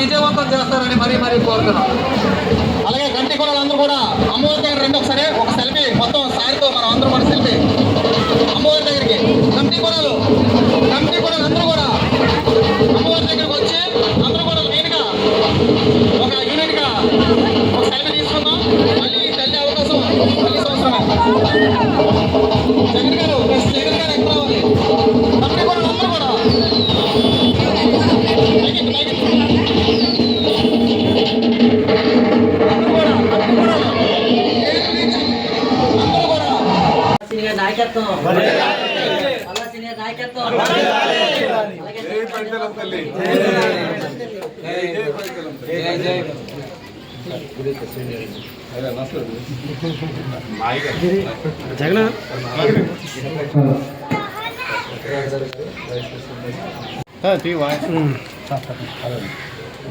విజయవంతం చేస్తారని మరీ మరీ కోరుతున్నాం. అలాగే గంటి అందరూ కూడా అమ్మవారి దగ్గర రెండు ఒకసారి ఒక సెల్ఫీ మొత్తం సారితో మనం అందరూ మన సెల్ఫీ. అమ్మవారి దగ్గరికి గంటి కొనలు గంటి కొనలు అందరూ కూడా అమ్మవారి దగ్గరికి వచ్చి అందరూ కూడా మెయిన్గా ఒక యూనిట్గా ఒక సెల్ఫీ తీసుకుందాం. మళ్ళీ తల్లి అవకాశం మళ్ళీ సంవత్సరం నాయకత్వం. సీనియర్ నాయకత్వం. అలాగే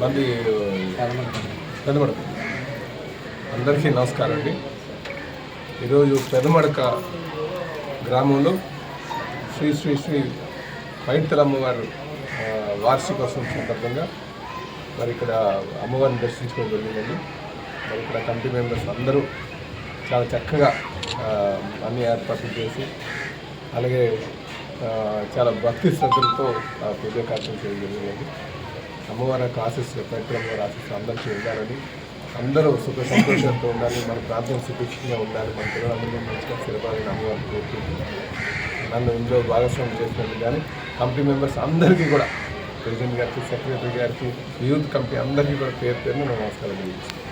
మంది పెదమడక. అందరికీ నమస్కారం అండి. ఈరోజు పెదమడక గ్రామంలో శ్రీ శ్రీ శ్రీ పైడితల అమ్మవారు వార్షికోత్సవం సందర్భంగా మరి ఇక్కడ అమ్మవారిని దర్శించుకోవడం జరిగిందండి. మరి ఇక్కడ కమిటీ మెంబర్స్ అందరూ చాలా చక్కగా అన్ని ఏర్పాట్లు చేసి అలాగే చాలా భక్తి శ్రద్ధలతో ఆ పూజ కార్యక్రమం చేయడం జరిగిందండి. అమ్మవారి యొక్క ఆశీస్సులు పైడితల ఆశీస్సులు అందరికీ ఉండాలని అందరూ సుఖ సంతోషంతో ఉండాలి మన ప్రాంతం సుభిక్షంగా ఉండాలి మన పిల్లలందరూ మంచిగా స్థిరపడాలని అమ్మవారిని కోరుకుంటున్నాను నన్ను ఇందులో భాగస్వామ్యం చేసినందుకు కానీ కమిటీ మెంబర్స్ అందరికీ కూడా ప్రెసిడెంట్ గారికి సెక్రటరీ గారికి యూత్ కమిటీ అందరికీ కూడా పేరు పేరున నేను నమస్కారం తెలియజేస్తాను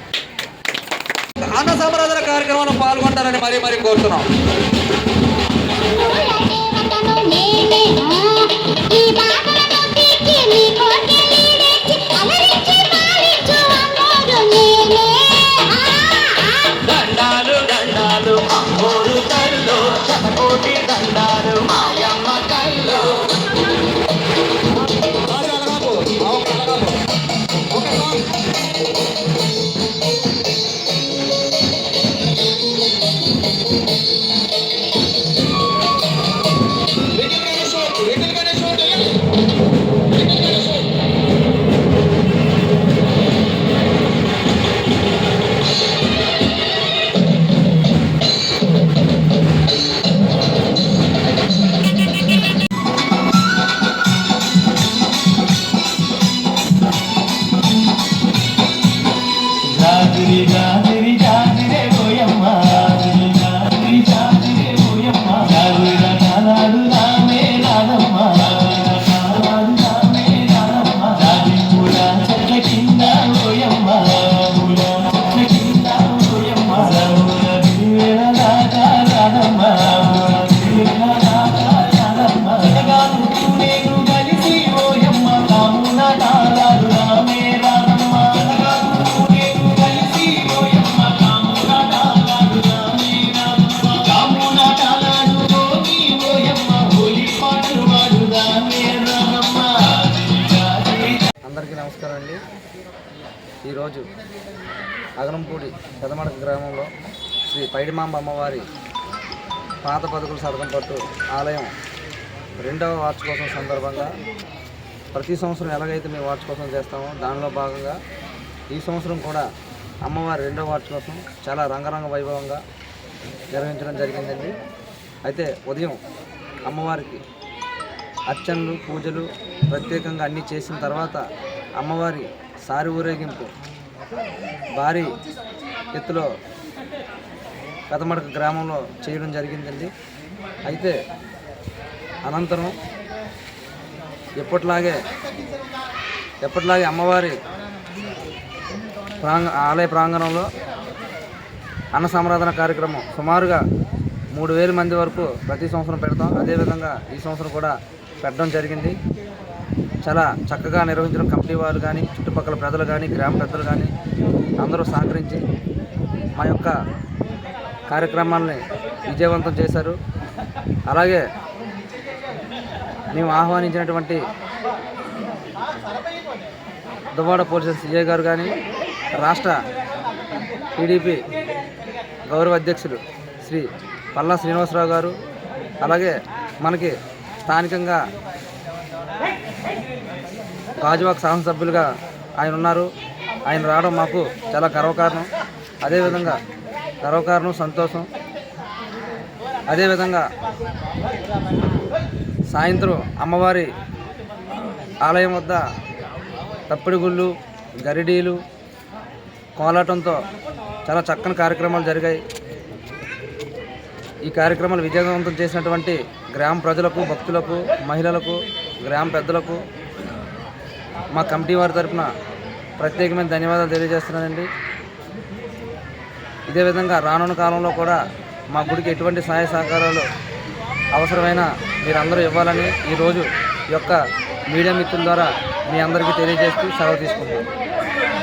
అన్న సంబరాధన కార్యక్రమంలో పాల్గొంటారని మరీ మరీ కోరుతున్నాం. నమస్కారం అండి. ఈరోజు అగనంపూడి పెదమడక గ్రామంలో శ్రీ పైడిమాంబ అమ్మవారి పాత పదుకుల సదకం పట్టు ఆలయం రెండవ వార్షికోత్సవం సందర్భంగా ప్రతి సంవత్సరం ఎలాగైతే మేము వార్షికోత్సవం చేస్తామో దానిలో భాగంగా ఈ సంవత్సరం కూడా అమ్మవారి రెండవ వార్షికోత్సవం చాలా రంగరంగ వైభవంగా నిర్వహించడం జరిగిందండి. అయితే ఉదయం అమ్మవారికి అర్చనలు పూజలు ప్రత్యేకంగా అన్నీ చేసిన తర్వాత అమ్మవారి సారి ఊరేగింపు భారీ ఎత్తులో పెదమడక గ్రామంలో చేయడం జరిగిందండి. అయితే అనంతరం ఎప్పటిలాగే ఎప్పటిలాగే అమ్మవారి ప్రాంగ ఆలయ ప్రాంగణంలో అన్న సంరాధన కార్యక్రమం సుమారుగా మూడు వేల మంది వరకు ప్రతి సంవత్సరం పెడతాం. అదేవిధంగా ఈ సంవత్సరం కూడా పెట్టడం జరిగింది. చాలా చక్కగా నిర్వహించడం. కంపెనీ వాళ్ళు కానీ చుట్టుపక్కల ప్రజలు కానీ గ్రామ పెద్దలు కానీ అందరూ సహకరించి మా యొక్క కార్యక్రమాల్ని విజయవంతం చేశారు. అలాగే మేము ఆహ్వానించినటువంటి దువ్వాడ పోలీస్ సిఐ గారు కానీ రాష్ట్ర టీడీపీ గౌరవ అధ్యక్షులు శ్రీ పల్లా శ్రీనివాసరావు గారు అలాగే మనకి స్థానికంగా గాజువాక్ శాసనసభ్యులుగా ఆయన ఉన్నారు. ఆయన రావడం మాకు చాలా గర్వకారణం. అదేవిధంగా గర్వకారణం సంతోషం. అదేవిధంగా సాయంత్రం అమ్మవారి ఆలయం వద్ద తప్పిడిగుళ్ళు గరిడీలు కోలాటంతో చాలా చక్కని కార్యక్రమాలు జరిగాయి. ఈ కార్యక్రమాలు విజయవంతం చేసినటువంటి గ్రామ ప్రజలకు భక్తులకు మహిళలకు గ్రామ పెద్దలకు మా కమిటీ వారి తరపున ప్రత్యేకమైన ధన్యవాదాలు తెలియజేస్తున్నానండి. ఇదే విధంగా రానున్న కాలంలో కూడా మా గుడికి ఎటువంటి సహాయ సహకారాలు అవసరమైన మీరందరూ ఇవ్వాలని ఈరోజు యొక్క మీడియా మిత్రుల ద్వారా మీ అందరికీ తెలియజేస్తూ సెలవు తీసుకుంటాం